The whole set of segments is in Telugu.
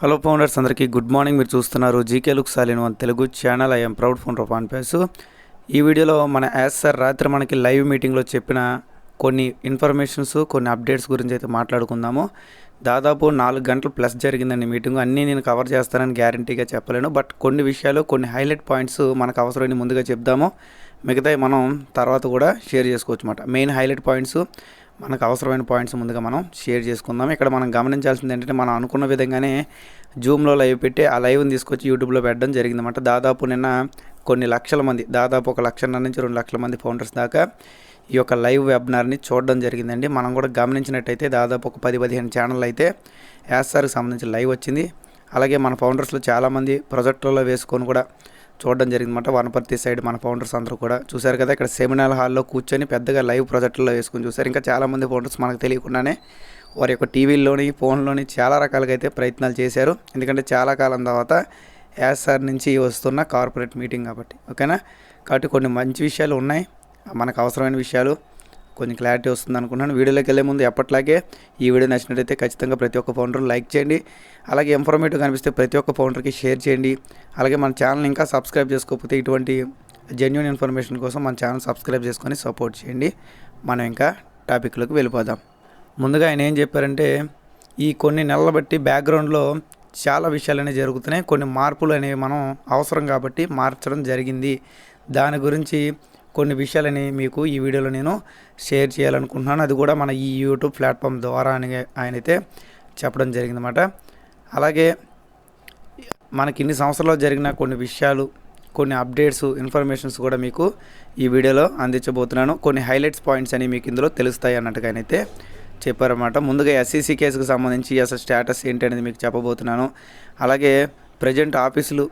హలో ఫౌండర్స్ అందరికీ గుడ్ మార్నింగ్. మీరు చూస్తున్నారు GK look సాలిన్ one Telugu channel. I'm proud founder of Onpace. ఈ వీడియోలో మన యాజ్ సార్ రాత్రి మనకి లైవ్ మీటింగ్లో చెప్పిన కొన్ని ఇన్ఫర్మేషన్స్ కొన్ని అప్డేట్స్ గురించి అయితే మాట్లాడుకుందాము. దాదాపు నాలుగు గంటలు ప్లస్ జరిగిందండి మీటింగ్. అన్నీ నేను కవర్ చేస్తానని గ్యారంటీగా చెప్పలేను. బట్ కొన్ని విషయాలు కొన్ని హైలైట్ పాయింట్స్ మనకు అవసరమైన ముందుగా చెప్దాము. మిగతాయి మనం తర్వాత కూడా షేర్ చేసుకోవచ్చు అన్నమాట మెయిన్ హైలైట్ పాయింట్స్ మనకు అవసరమైన పాయింట్స్ ముందుగా మనం షేర్ చేసుకుందాం. ఇక్కడ మనం గమనించాల్సింది ఏంటంటే మనం అనుకున్న విధంగానే జూమ్లో లైవ్ పెట్టి ఆ లైవ్ని తీసుకొచ్చి యూట్యూబ్లో పెట్టడం జరిగిందన్నమాట. దాదాపు నిన్న కొన్ని లక్షల మంది దాదాపు ఒక లక్షన్నర నుంచి రెండు లక్షల మంది ఫౌండర్స్ దాకా ఈ యొక్క లైవ్ వెబినార్ని చూడడం జరిగిందండి. మనం కూడా గమనించినట్టయితే దాదాపు ఒక పది పదిహేను ఛానల్ అయితే యాస్ఆర్కి సంబంధించి లైవ్ వచ్చింది. అలాగే మన ఫౌండర్స్లో చాలామంది ప్రొజెక్టులలో వేసుకొని కూడా చూడడం జరిగిందన్నమాట వనపర్తి సైడ్ మన ఫౌండర్స్ అందరూ కూడా. చూశారు కదా ఇక్కడ సెమినార్ హాల్లో కూర్చొని పెద్దగా లైవ్ ప్రొజెక్టుల్లో వేసుకుని చూశారు. ఇంకా చాలామంది ఫౌండర్స్ మనకు తెలియకుండానే వారి యొక్క టీవీల్లోని ఫోన్లోని చాలా రకాలుగా అయితే ప్రయత్నాలు చేశారు. ఎందుకంటే చాలా కాలం తర్వాత యాస్ఆర్ నుంచి వస్తున్న కార్పొరేట్ మీటింగ్ కాబట్టి. ఓకేనా? కాబట్టి కొన్ని మంచి విషయాలు ఉన్నాయి. మనకు అవసరమైన విషయాలు కొంచెం క్లారిటీ వస్తుంది అనుకున్నాను వీడియోలోకి వెళ్ళే ముందు ఎప్పట్లాగే ఈ వీడియో నచ్చినట్టయితే ఖచ్చితంగా ప్రతి ఒక్క ఫౌండర్ లైక్ చేయండి. అలాగే ఇన్ఫర్మేటివ్ కనిపిస్తే ప్రతి ఒక్క ఫౌండర్కి షేర్ చేయండి. అలాగే మన ఛానల్ ఇంకా సబ్స్క్రైబ్ చేసుకోకపోతే ఇటువంటి జెన్యున్ ఇన్ఫర్మేషన్ కోసం మన ఛానల్ సబ్స్క్రైబ్ చేసుకొని సపోర్ట్ చేయండి. మనం ఇంకా టాపిక్లోకి వెళ్ళిపోదాం. ముందుగా ఆయన ఏం చెప్పారంటే ఈ కొన్ని నెలల బట్టి బ్యాక్గ్రౌండ్లో చాలా విషయాలు అనేవి జరుగుతున్నాయి. కొన్ని మార్పులు అనేవి మనం అవసరం కాబట్టి మార్చడం జరిగింది. దాని గురించి కొన్ని విషయాలని మీకు ఈ వీడియోలో నేను షేర్ చేయాలనుకుంటున్నాను. అది కూడా మన ఈ యూట్యూబ్ ప్లాట్ఫామ్ ద్వారా అని ఆయన అయితే చెప్పడం జరిగిందన్నమాట. అలాగే మనకి ఇన్ని సంవత్సరాల్లో జరిగిన కొన్ని విషయాలు కొన్ని అప్డేట్స్ ఇన్ఫర్మేషన్స్ కూడా మీకు ఈ వీడియోలో అందించబోతున్నాను. కొన్ని హైలైట్స్ పాయింట్స్ అని మీకు ఇందులో తెలుస్తాయి అన్నట్టుగా అయితే చెప్పారన్నమాట. ముందుగా ఎస్సీసీ కేసుకు సంబంధించి అసలు స్టేటస్ ఏంటి అనేది మీకు చెప్పబోతున్నాను. అలాగే ప్రజెంట్ ఆఫీసులు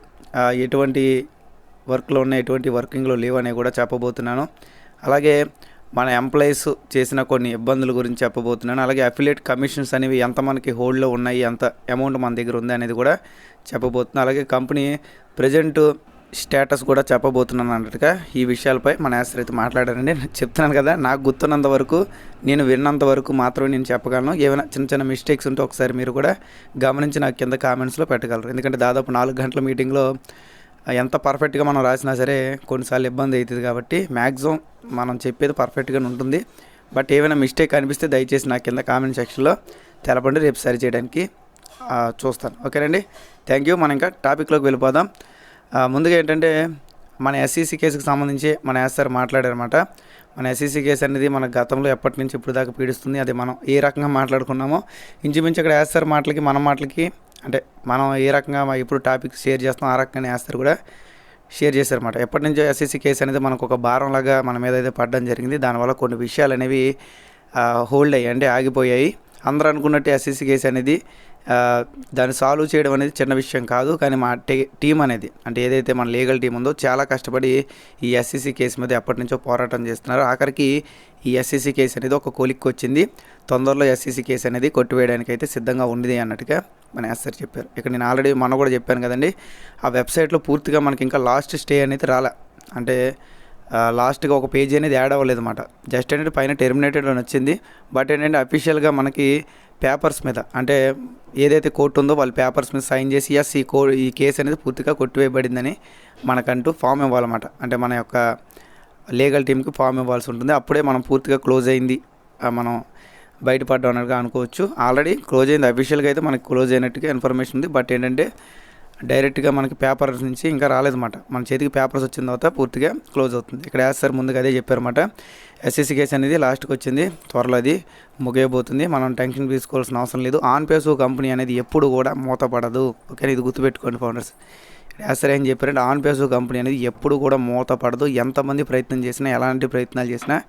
ఎటువంటి వర్క్లో ఉన్నాయి ఎటువంటి వర్కింగ్లో లేవు అనేవి కూడా చెప్పబోతున్నాను. అలాగే మన ఎంప్లాయీస్ చేసిన కొన్ని ఇబ్బందుల గురించి చెప్పబోతున్నాను. అలాగే అఫిలియేట్ కమిషన్స్ అనేవి ఎంత మనకి హోల్డ్లో ఉన్నాయి ఎంత అమౌంట్ మన దగ్గర ఉంది అనేది కూడా చెప్పబోతున్నాను. అలాగే కంపెనీ ప్రజెంట్ స్టేటస్ కూడా చెప్పబోతున్నాను అన్నట్టుగా ఈ విషయాలపై మన యాసర్ అయితే మాట్లాడారండి. నేను చెప్తున్నాను కదా నాకు గుర్తున్నంత వరకు నేను విన్నంత వరకు మాత్రమే నేను చెప్పగలను. ఏమైనా చిన్న చిన్న మిస్టేక్స్ ఉంటే ఒకసారి మీరు కూడా గమనించి నాకు కింద కామెంట్స్లో పెట్టగలరు. ఎందుకంటే దాదాపు నాలుగు గంటల మీటింగ్లో ఎంత పర్ఫెక్ట్గా మనం రాసినా సరే కొన్నిసార్లు ఇబ్బంది అవుతుంది కాబట్టి మ్యాక్సిమం మనం చెప్పేది పర్ఫెక్ట్గానే ఉంటుంది. బట్ ఏమైనా మిస్టేక్ అనిపిస్తే దయచేసి నా కింద కామెంట్ సెక్షన్లో తెలపండి రేపు సరి చేయడానికి చూస్తాను. ఓకేనండి థ్యాంక్ యూ మనం ఇంకా టాపిక్లోకి వెళ్ళిపోదాం. ముందుగా ఏంటంటే మన ఎస్సీసీ కేసుకు సంబంధించి మన ఎస్ఆర్ మాట్లాడారనమాట మన ఎస్సీసీ కేసు అనేది మన గతంలో ఎప్పటి నుంచి ఇప్పుడు దాకా పీడిస్తుంది అది మనం ఏ రకంగా మాట్లాడుకున్నామో. ఇంచుమించు ఇక్కడ ఎస్ఆర్ మాటలకి మన మాటలకి అంటే మనం ఏ రకంగా ఇప్పుడు టాపిక్ షేర్ చేస్తాం ఆ రకంగానే వేస్తారు కూడా. షేర్ చేశారన్నమాట. ఎప్పటి నుంచో ఎస్ఎస్సీ కేసు అనేది మనకు ఒక భారంలాగా మన మీద అయితే పడడం జరిగింది. దానివల్ల కొన్ని విషయాలు అనేవి హోల్డ్ అయ్యాయి అంటే ఆగిపోయాయి. అందరూ అనుకున్నట్టు ఎస్ఎస్సీ కేసు అనేది దాన్ని సాల్వ్ చేయడం అనేది చిన్న విషయం కాదు కానీ మా టీం అనేది అంటే ఏదైతే మన లీగల్ టీం ఉందో చాలా కష్టపడి ఈ ఎస్సీసీ కేసు మీద ఎప్పటి నుంచో పోరాటం చేస్తున్నారు. ఆఖరికి ఈ ఎస్సీసీ కేసు అనేది ఒక కొలిక్కి వచ్చింది తొందరలో ఎస్సీసీ కేసు అనేది కొట్టివేయడానికి అయితే సిద్ధంగా ఉంది అన్నట్టుగా మన ఎస్ఆర్ చెప్పారు. ఇక్కడ నేను ఆల్రెడీ మొన్న కూడా చెప్పాను కదండి ఆ వెబ్సైట్లో పూర్తిగా మనకి ఇంకా లాస్ట్ స్టే అనేది రాలే. అంటే లాస్ట్గా ఒక పేజీ అనేది యాడ్ అవ్వలేదు అనమాట జస్ట్ ఏంటంటే పైన టెర్మినేటెడ్ అని వచ్చింది. బట్ ఏంటంటే అఫీషియల్గా మనకి పేపర్స్ మీద అంటే ఏదైతే కోర్టు ఉందో వాళ్ళ పేపర్స్ మీద సైన్ చేసి ఎస్ ఈ కో ఈ కేసు అనేది పూర్తిగా కొట్టివేయబడిందని మనకంటూ ఫామ్ ఇవ్వాలన్నమాట. అంటే మన యొక్క లీగల్ టీంకి ఫామ్ ఇవ్వాల్సి ఉంటుంది. అప్పుడే మనం పూర్తిగా క్లోజ్ అయింది. మనం బయటపడ్డాం అన్నట్టుగా అనుకోవచ్చు. ఆల్రెడీ క్లోజ్ అయింది. అఫీషియల్గా అయితే మనకి క్లోజ్ అయినట్టుగా ఇన్ఫర్మేషన్ ఉంది. బట్ ఏంటంటే డైరెక్ట్గా మనకి పేపర్స్ నుంచి ఇంకా రాలేదన్నమాట. మన చేతికి పేపర్స్ వచ్చిన తర్వాత పూర్తిగా క్లోజ్ అవుతుంది. ఇక్కడ సార్ ముందుగా అదే చెప్పారన్నమాట. ఎస్ఎస్సి కేసు అనేది లాస్ట్కి వచ్చింది. త్వరలో అది ముగియబోతుంది. మనం టెన్షన్ తీసుకోవాల్సిన అవసరం లేదు. ఆన్ పేసు కంపెనీ అనేది ఎప్పుడు కూడా మూతపడదు. ఓకే ఇది గుర్తుపెట్టుకోండి ఫౌండర్స్. సార్ ఏం చెప్పారంటే ఆన్ పేసు కంపెనీ అనేది ఎప్పుడు కూడా మూతపడదు. ఎంతమంది ప్రయత్నం చేసినా ఎలాంటి ప్రయత్నాలు చేసినా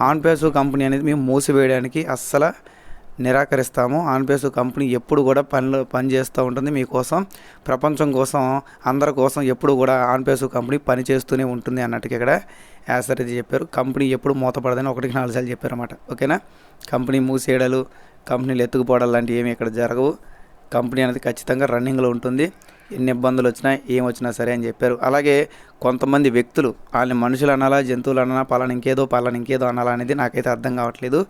ఆన్ పేసు కంపెనీ అనేది మేము మూసివేయడానికి అస్సలు నిరాకరిస్తాము. ఆన్పేస్ కంపెనీ ఎప్పుడు కూడా పనులు పని చేస్తూ ఉంటుంది. మీకోసం ప్రపంచం కోసం అందరి కోసం ఎప్పుడు కూడా ఆన్పేస్ కంపెనీ పని చేస్తూనే ఉంటుంది అన్నట్టుగా ఇక్కడ యాసర్ చెప్పారు. కంపెనీ ఎప్పుడు మూతపడదని ఒకటికి నాలుగు సార్లు చెప్పారన్నమాట. ఓకేనా? కంపెనీ మూసేయడాలు కంపెనీలు ఎత్తుకుపోవడాలు లాంటివి ఏమి ఇక్కడ జరగవు. కంపెనీ అనేది ఖచ్చితంగా రన్నింగ్లో ఉంటుంది. ఎన్ని ఇబ్బందులు వచ్చినా ఏం వచ్చినా సరే అని చెప్పారు. అలాగే కొంతమంది వ్యక్తులు వాళ్ళని మనుషులు అనాలా జంతువులు అనాలా పలానా ఇంకేదో పలానా ఇంకేదో అనాలా అనేది నాకైతే అర్థం కావట్లేదు.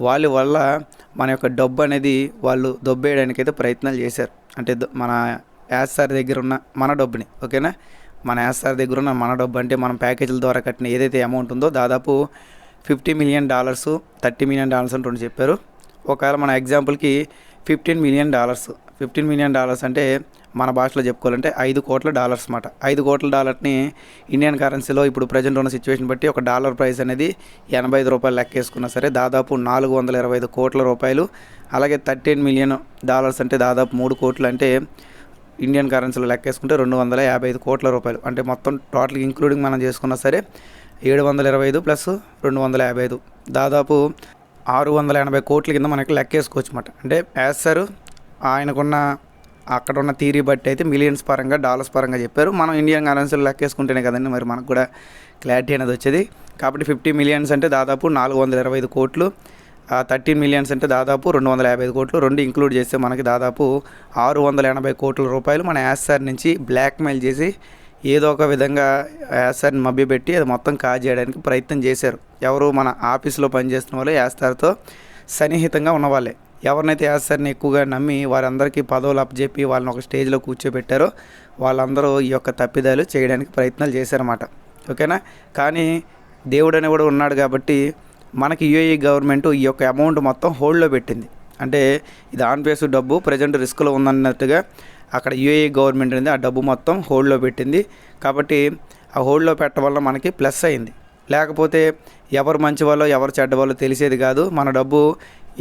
వాళ్ళ వల్ల మన యొక్క డబ్బు అనేది వాళ్ళు దొబ్బేయడానికి అయితే ప్రయత్నాలు చేశారు. అంటే మన యాస్ సార్ దగ్గర ఉన్న మన డబ్బుని ఓకేనా? మన యాస్ సార్ దగ్గర ఉన్న మన డబ్బు అంటే మనం ప్యాకేజీల ద్వారా కట్టిన ఏదైతే అమౌంట్ ఉందో దాదాపు fifty million dollars thirty million dollars అని రెండు చెప్పారు. ఒకవేళ మన ఎగ్జాంపుల్కి fifteen million dollars fifteen million dollars అంటే మన భాషలో చెప్పుకోవాలంటే ఐదు కోట్ల డాలర్స్ అన్నమాట. ఐదు కోట్ల డాలర్ని ఇండియన్ కరెన్సీలో ఇప్పుడు ప్రజెంట్ ఉన్న సిచ్యువేషన్ బట్టి ఒక డాలర్ ప్రైస్ అనేది ఎనభై ఐదు రూపాయలు లెక్క వేసుకున్నా సరే దాదాపు నాలుగు వందల ఇరవై ఐదు కోట్ల రూపాయలు అలాగే థర్టీన్ మిలియన్ డాలర్స్ అంటే దాదాపు మూడు కోట్లు అంటే ఇండియన్ కరెన్సీలో లెక్కేసుకుంటే రెండు వందల యాభై ఐదు కోట్ల రూపాయలు. అంటే మొత్తం టోటల్ ఇంక్లూడింగ్ మనం చేసుకున్నా సరే ఏడు వందల ఇరవై ఐదు ప్లస్ రెండు వందల యాభై ఐదు. దాదాపు ఆరు వందల ఎనభై కోట్ల కింద మనకి లెక్కేసుకోవచ్చు అనమాట అంటే యాజ్ సార్ ఆయనకున్న అక్కడ ఉన్న థీరీ బట్టి అయితే మిలియన్స్ పరంగా డాలర్స్ పరంగా చెప్పారు. మనం ఇండియన్ కరెన్సీలు లెక్కేసుకుంటేనే కదండి మరి మనకు కూడా క్లారిటీ అనేది వచ్చేది. కాబట్టి ఫిఫ్టీ మిలియన్స్ అంటే దాదాపు నాలుగు వందల ఇరవై ఐదు కోట్లు థర్టీన్ మిలియన్స్ అంటే దాదాపు రెండు వందల యాభై ఐదు కోట్లు. రెండు ఇంక్లూడ్ చేస్తే మనకి దాదాపు ఆరు వందల ఎనభై కోట్ల రూపాయలు మన యాస్ఆర్ నుంచి బ్లాక్మెయిల్ చేసి ఏదో ఒక విధంగా యాస్సార్ని మభ్యపెట్టి అది మొత్తం కాజేయడానికి ప్రయత్నం చేశారు. ఎవరు మన ఆఫీస్లో పనిచేస్తున్న వాళ్ళు యాస్తార్తో సన్నిహితంగా ఉన్నవాళ్ళే. ఎవరినైతే యాస్తార్ని ఎక్కువగా నమ్మి వారందరికీ పదవులు అప్పచెప్పి వాళ్ళని ఒక స్టేజ్లో కూర్చోబెట్టారో వాళ్ళందరూ ఈ యొక్క తప్పిదాలు చేయడానికి ప్రయత్నాలు చేశారన్నమాట. ఓకేనా? కానీ దేవుడు అని కూడా ఉన్నాడు కాబట్టి మనకి యూఏఈ గవర్నమెంట్ ఈ యొక్క అమౌంట్ మొత్తం హోల్డ్లో పెట్టింది. అంటే ఇది ఆన్ బేస్ డబ్బు ప్రజెంట్ రిస్క్లో ఉందన్నట్టుగా అక్కడ యూఏఈ గవర్నమెంట్ అనేది ఆ డబ్బు మొత్తం హోల్డ్లో పెట్టింది. కాబట్టి ఆ హోల్డ్లో పెట్టడం వల్ల మనకి ప్లస్ అయింది. లేకపోతే ఎవరు మంచి వాళ్ళో ఎవరు చెడ్డ వాళ్ళో తెలిసేది కాదు. మన డబ్బు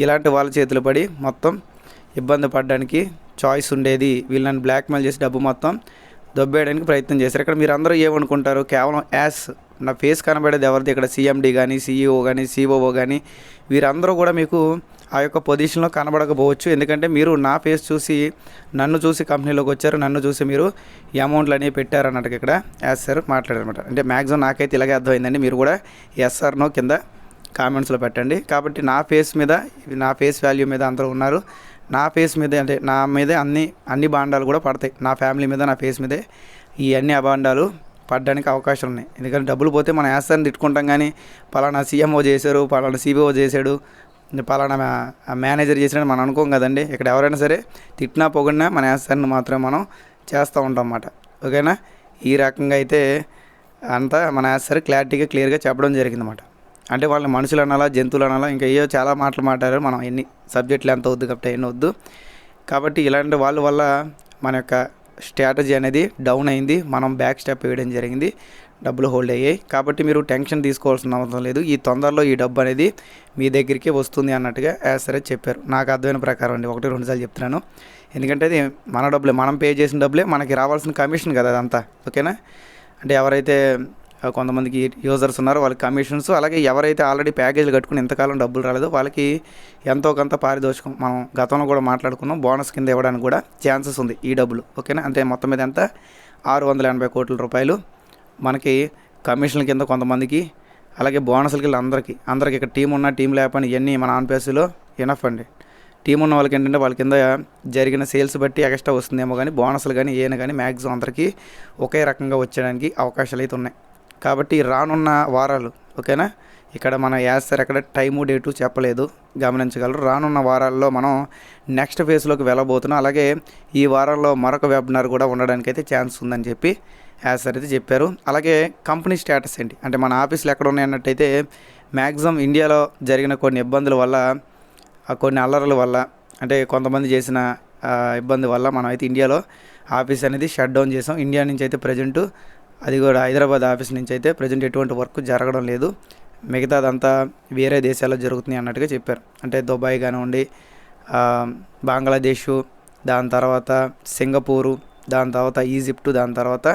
ఇలాంటి వాళ్ళ చేతులు పడి మొత్తం ఇబ్బంది పడడానికి చాయిస్ ఉండేది. వీళ్ళని బ్లాక్మెయిల్ చేసి డబ్బు మొత్తం దొబ్బేయడానికి ప్రయత్నం చేశారు. ఇక్కడ మీరు అందరూ ఏమనుకుంటారు? కేవలం యాస్ నా ఫేస్ కనబడేది ఎవరిది? ఇక్కడ సీఎండి కానీ సీఈఓ కానీ సిఓఓ కానీ వీరందరూ కూడా మీకు ఆ యొక్క పొజిషన్లో కనబడకపోవచ్చు. ఎందుకంటే మీరు నా ఫేస్ చూసి నన్ను చూసి కంపెనీలోకి వచ్చారు. నన్ను చూసి మీరు ఈ అమౌంట్లు అనేవి పెట్టారన్నట్టుగా ఇక్కడ యాస్ సార్ మాట్లాడారనమాట అంటే మ్యాక్సిమం నాకైతే ఇలాగే అర్థమైందండి. మీరు కూడా ఎస్ఆర్ నో కింద కామెంట్స్లో పెట్టండి. కాబట్టి నా ఫేస్ మీద నా ఫేస్ వాల్యూ మీద అందరూ ఉన్నారు. నా ఫేస్ మీద అంటే నా మీదే అన్ని అన్ని బాండాలు కూడా పడతాయి. నా ఫ్యామిలీ మీద నా ఫేస్ మీదే ఈ అన్ని అబాండాలు పడడానికి అవకాశం ఉన్నాయి. ఎందుకంటే డబ్బులు పోతే మనం యాస్తాన్ని తిట్టుకుంటాం కానీ పలానా సీఎంఓ చేశారు పలానా సిబిఓ చేశాడు పలానా మేనేజర్ చేసినట్టు మనం అనుకోం కదండి. ఇక్కడ ఎవరైనా సరే తిట్టినా పొగిడినా మన యాస్తాన్ని మాత్రం మనం చేస్తూ ఉంటాం అన్నమాట. ఓకేనా? ఈ రకంగా అయితే అంతా మన యాస్తారు క్లారిటీగా క్లియర్గా చెప్పడం జరిగిందన్నమాట. అంటే వాళ్ళని మనుషులు అనాలా జంతువులు అనాలా ఇంకా ఏవో చాలా మాటలు మాట్లాడారు. మనం ఎన్ని సబ్జెక్టులు ఎంత వద్దు కాబట్టి ఎన్ని వద్దు. కాబట్టి ఇలాంటి వాళ్ళ వల్ల మన యొక్క స్ట్రాటజీ అనేది డౌన్ అయింది. మనం బ్యాక్ స్టెప్ వేయడం జరిగింది. డబ్బులు హోల్డ్ అయ్యాయి. కాబట్టి మీరు టెన్షన్ తీసుకోవాల్సిన అవసరం లేదు. ఈ తొందరలో ఈ డబ్బు అనేది మీ దగ్గరికి వస్తుంది అన్నట్టుగా సరే చెప్పారు. నాకు అర్థమైన ప్రకారం అండి. ఒకటి రెండు సార్లు చెప్తున్నాను. ఎందుకంటే అది మన డబ్బులే. మనం పే చేసిన డబ్బులే మనకి రావాల్సిన కమిషన్ కదా అదంతా. ఓకేనా? అంటే ఎవరైతే కొంతమందికి యూజర్స్ ఉన్నారు వాళ్ళకి కమిషన్స్ అలాగే ఎవరైతే ఆల్రెడీ ప్యాకేజీలు కట్టుకుని ఇంతకాలం డబ్బులు రాలేదో వాళ్ళకి ఎంతో కొంత పారితోషికం మనం గతంలో కూడా మాట్లాడుకున్నాం బోనస్ కింద ఇవ్వడానికి కూడా ఛాన్సెస్ ఉంది ఈ డబ్బులు ఓకేనా? అంటే మొత్తం మీద ఎంత? ఆరు వందల ఎనభై కోట్ల రూపాయలు మనకి కమిషన్ల కింద కొంతమందికి అలాగే బోనస్లకి అందరికీ అందరికి ఇక్కడ టీం ఉన్న టీం లేకపోయినా ఇవన్నీ మన ఆన్ ఇనఫ్ ఎనఫ్ అండి. టీం ఉన్న వాళ్ళకి ఏంటంటే వాళ్ళ కింద జరిగిన సేల్స్ బట్టి ఎక్స్ట్రా వస్తుందేమో కానీ బోనస్లు కానీ ఏమైనా కానీ మ్యాక్సిమం అందరికీ ఒకే రకంగా వచ్చేయడానికి అవకాశాలు అయితే ఉన్నాయి. కాబట్టి రానున్న వారాలు ఓకేనా? ఇక్కడ మన యాసర్ ఎక్కడ టైము డేటు చెప్పలేదు గమనించగలరు. రానున్న వారాల్లో మనం నెక్స్ట్ ఫేజ్లోకి వెళ్ళబోతున్నాం. అలాగే ఈ వారంలో మరొక వెబినార్ కూడా ఉండడానికి అయితే ఛాన్స్ ఉందని చెప్పి యాసర్ అయితే చెప్పారు. అలాగే కంపెనీ స్టేటస్ ఏంటి? అంటే మన ఆఫీసులు ఎక్కడ ఉన్నాయి అన్నట్టయితే మ్యాక్సిమం ఇండియాలో జరిగిన కొన్ని ఇబ్బందుల వల్ల కొన్ని అల్లర్ల వల్ల అంటే కొంతమంది చేసిన ఇబ్బంది వల్ల మనం అయితే ఇండియాలో ఆఫీస్ అనేది షట్ డౌన్ చేసాం. ఇండియా నుంచి అయితే ప్రజెంటు అది కూడా హైదరాబాద్ ఆఫీస్ నుంచి అయితే ప్రజెంట్ ఎటువంటి వర్క్ జరగడం లేదు. మిగతాదంతా వేరే దేశాల్లో జరుగుతుంది అన్నట్టుగా చెప్పారు. అంటే దుబాయ్ కానివ్వండి బంగ్లాదేశు దాని తర్వాత సింగపూరు దాని తర్వాత ఈజిప్ట్ దాని తర్వాత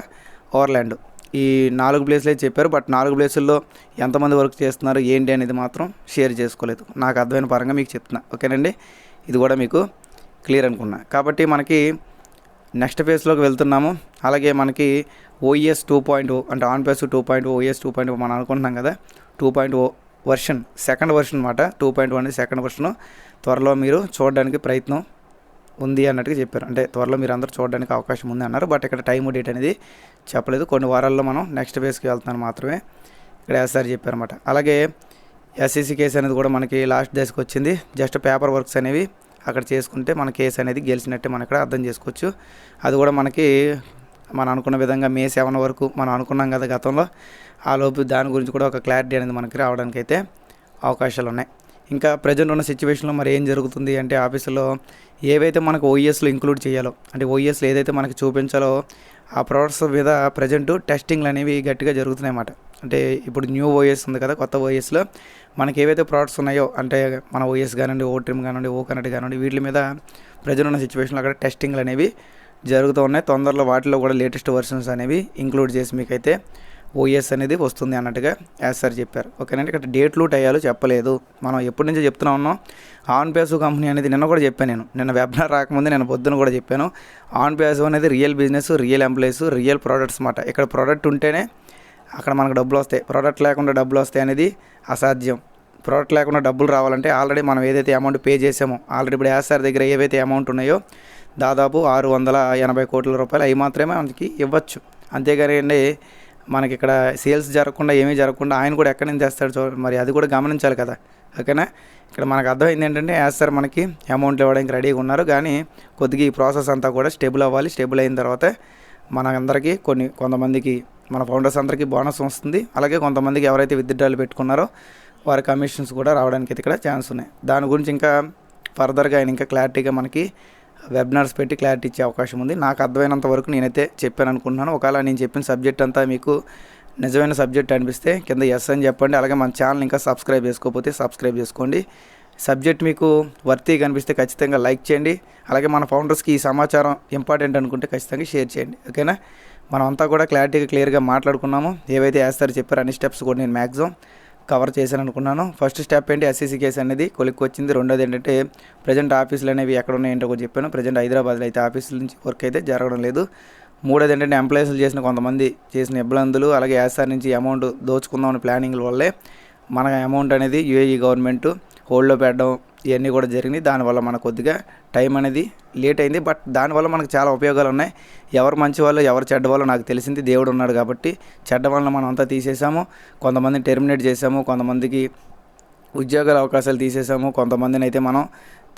ఓవర్లాండ్ ఈ నాలుగు ప్లేసులే చెప్పారు. బట్ నాలుగు ప్లేసుల్లో ఎంతమంది వర్క్ చేస్తున్నారు ఏంటి అనేది మాత్రం షేర్ చేసుకోలేదు. నాకు అర్థమైన పరంగా మీకు చెప్తున్నా. ఓకేనండి? ఇది కూడా మీకు క్లియర్ అనుకున్నా. కాబట్టి మనకి నెక్స్ట్ ఫేజ్లోకి వెళ్తున్నాము. అలాగే మనకి ఓఈఎస్ టూ పాయింట్ ఓ అంటే Onpace two point OS two point మనం అనుకుంటున్నాం కదా. Two point O version second version అనమాట two point one second version. త్వరలో మీరు చూడడానికి ప్రయత్నం ఉంది అన్నట్టుగా చెప్పారు. అంటే త్వరలో మీరు అందరూ చూడడానికి అవకాశం ఉంది అన్నారు. బట్ ఇక్కడ టైం డేట్ అనేది చెప్పలేదు. కొన్ని వారాల్లో మనం నెక్స్ట్ ఫేజ్కి వెళ్తున్నాను మాత్రమే. ఇక్కడ ఎస్ఆర్ చెప్పారన్నమాట అలాగే ఎస్సీసీ కేసు అనేది కూడా మనకి లాస్ట్ దశకు వచ్చింది. జస్ట్ పేపర్ వర్క్స్ అనేవి అక్కడ చేసుకుంటే మన కేసు అనేది గెలిచినట్టే మనం ఇక్కడ అర్థం చేసుకోవచ్చు. అది కూడా మనకి మనం అనుకున్న విధంగా మే సెవెన్ వరకు మనం అనుకున్నాం కదా గతంలో. ఆ లోపు దాని గురించి కూడా ఒక క్లారిటీ అనేది మనకి రావడానికి అయితే అవకాశాలు ఉన్నాయి. ఇంకా ప్రజెంట్ ఉన్న సిచ్యువేషన్లో మరి ఏం జరుగుతుంది అంటే ఆఫీసులో ఏవైతే మనకు ఓఈఎస్లో ఇంక్లూడ్ చేయాలో అంటే ఓఈఎస్లో ఏదైతే మనకి చూపించాలో ఆ ప్రోడక్ట్స్ మీద ప్రజెంట్ టెస్టింగ్లు అనేవి గట్టిగా జరుగుతున్నాయి అన్నమాట. అంటే ఇప్పుడు న్యూ ఓఎస్ ఉంది కదా కొత్త ఓఎస్లో మనకి ఏవైతే ప్రోడక్ట్స్ ఉన్నాయో అంటే మన ఓఎస్ కానివ్వండి ఓ ట్రిమ్ కానివ్వండి ఓ కనెక్ట్ కానివ్వండి వీటి మీద ప్రజలున్న ఉన్న సిచ్యువేషన్లో అక్కడ టెస్టింగ్లు అనేవి జరుగుతూ ఉన్నాయి. తొందరలో వాటిలో కూడా లేటెస్ట్ వర్షన్స్ అనేవి ఇంక్లూడ్ చేసి మీకైతే ఓఎస్ అనేది వస్తుంది అన్నట్టుగా యాజ్ సార్ చెప్పారు. ఓకేనండి ఇక్కడ డేట్లు టయాలు చెప్పలేదు. మనం ఎప్పటి నుంచో చెప్తున్నా ఉన్నాం. ఆన్ పేసు కంపెనీ అనేది నిన్న కూడా చెప్పాను నేను. నిన్న వెబినార్ రాకముందే నేను పొద్దున కూడా చెప్పాను. ఆన్ పేసు అనేది real business real employees real products మాట. ఇక్కడ ప్రోడక్ట్ ఉంటేనే అక్కడ మనకు డబ్బులు వస్తాయి. ప్రోడక్ట్ లేకుండా డబ్బులు వస్తాయి అనేది అసాధ్యం. ప్రోడక్ట్ లేకుండా డబ్బులు రావాలంటే ఆల్రెడీ మనం ఏదైతే అమౌంట్ పే చేసామో ఆల్రెడీ ఇప్పుడు యాసార్ దగ్గర ఏవైతే అమౌంట్ ఉన్నాయో దాదాపు ఆరు వందల ఎనభై కోట్ల రూపాయలు అవి మాత్రమే మనకి ఇవ్వచ్చు. అంతేగాని మనకి ఇక్కడ సేల్స్ జరగకుండా ఏమీ జరగకుండా ఆయన కూడా ఎక్కడి నుంచి తెస్తాడు చూడండి. మరి అది కూడా గమనించాలి కదా. ఓకేనా? ఇక్కడ మనకు అర్థమైంది ఏంటంటే యాజ్ సార్ మనకి అమౌంట్ ఇవ్వడానికి రెడీగా ఉన్నారు. కానీ కొద్దిగా ఈ ప్రాసెస్ అంతా కూడా స్టేబుల్ అవ్వాలి. స్టేబుల్ అయిన తర్వాత మనందరికీ కొన్ని కొంతమందికి మన ఫౌండర్స్ అందరికీ బోనస్ వస్తుంది. అలాగే కొంతమందికి ఎవరైతే విత్డ్రాలు పెట్టుకున్నారో వారి కమిషన్స్ కూడా రావడానికి అయితే ఇక్కడ ఛాన్స్ ఉన్నాయి. దాని గురించి ఇంకా ఫర్దర్గా ఆయన ఇంకా క్లారిటీగా మనకి వెబినార్స్ పెట్టి క్లారిటీ ఇచ్చే అవకాశం ఉంది. నాకు అర్థమైనంత వరకు నేనైతే చెప్పాను అనుకుంటున్నాను. ఒకవేళ నేను చెప్పిన సబ్జెక్ట్ అంతా మీకు నిజమైన సబ్జెక్ట్ అనిపిస్తే కింద ఎస్ అని చెప్పండి. అలాగే మన ఛానల్ ఇంకా సబ్స్క్రైబ్ చేసుకోకపోతే సబ్స్క్రైబ్ చేసుకోండి. సబ్జెక్ట్ మీకు వర్తీ కనిపిస్తే ఖచ్చితంగా లైక్ చేయండి. అలాగే మన ఫౌండర్స్కి ఈ సమాచారం ఇంపార్టెంట్ అనుకుంటే ఖచ్చితంగా షేర్ చేయండి. ఓకేనా మనం అంతా కూడా క్లారిటీగా క్లియర్గా మాట్లాడుకున్నాము. ఏవైతే వేస్తారో చెప్పారో అన్ని స్టెప్స్ కూడా నేను మ్యాక్సిమం కవర్ చేశాను అనుకున్నాను ఫస్ట్ స్టెప్ ఏంటి? ఎస్సీసీ కేసు అనేది కొలిక్కి వచ్చింది రెండోది ఏంటంటే ప్రజెంట్ ఆఫీసులు అనేవి ఎక్కడ ఉన్నాయంటో కూడా చెప్పాను. ప్రజెంట్ హైదరాబాద్లో అయితే ఆఫీసుల నుంచి వర్క్ అయితే జరగడం లేదు. మూడోది ఏంటంటే ఎంప్లాయీస్లు చేసిన కొంతమంది చేసిన ఇబ్బందులు అలాగే ఎస్ఆర్ నుంచి అమౌంట్ దోచుకుందామని ప్లానింగ్ల వల్లే మన అమౌంట్ అనేది యూఏఈ గవర్నమెంట్ హోల్డ్లో పెట్టడం ఇవన్నీ కూడా జరిగినాయి. దానివల్ల మనకు కొద్దిగా టైం అనేది లేట్ అయింది. బట్ దానివల్ల మనకు చాలా ఉపయోగాలు ఉన్నాయి. ఎవరు మంచి వాళ్ళు ఎవరు చెడ్డ వాళ్ళు నాకు తెలిసింది దేవుడు ఉన్నాడు కాబట్టి చెడ్డ వాళ్ళని మనం అంతా తీసేసాము. కొంతమందిని టెర్మినేట్ చేసాము. కొంతమందికి ఉద్యోగాల అవకాశాలు తీసేసాము. కొంతమందిని అయితే మనం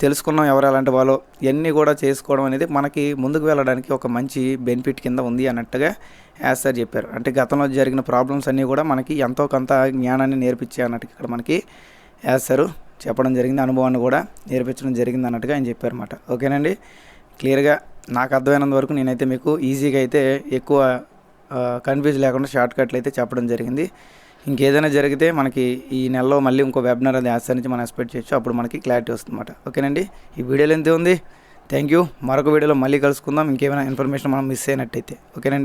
తెలుసుకున్నాం ఎవరు అలాంటి వాళ్ళు. ఇవన్నీ కూడా చేసుకోవడం అనేది మనకి ముందుకు వెళ్ళడానికి ఒక మంచి బెనిఫిట్ కింద ఉంది అన్నట్టుగా యాజ్ సార్ చెప్పారు. అంటే గతంలో జరిగిన ప్రాబ్లమ్స్ అన్నీ కూడా మనకి ఎంతో కొంత జ్ఞానాన్ని నేర్పించే అన్నట్టు ఇక్కడ మనకి యాజ్ సారు చెప్పడం జరిగింది అనుభవాన్ని కూడా నేర్పించడం జరిగింది అన్నట్టుగా ఆయన చెప్పారన్నమాట. ఓకేనండి? క్లియర్గా నాకు అర్థమైనంత వరకు నేనైతే మీకు ఈజీగా అయితే ఎక్కువ కన్ఫ్యూజ్ లేకుండా షార్ట్ కట్లు అయితే చెప్పడం జరిగింది. ఇంకేదైనా జరిగితే మనకి ఈ నెలలో మళ్ళీ ఇంకో వెబినార్ అది యాస్ మనం ఎక్స్పెక్ట్ చేయొచ్చు అప్పుడు మనకి క్లారిటీ వస్తుందన్నమాట. ఓకేనండి? ఈ వీడియోలో ఎంత ఉంది? థ్యాంక్ యూ మరొక వీడియోలో మళ్ళీ కలుసుకుందాం. ఇంకేమైనా ఇన్ఫర్మేషన్ మనం మిస్ అయినట్టయితే. ఓకేనండి?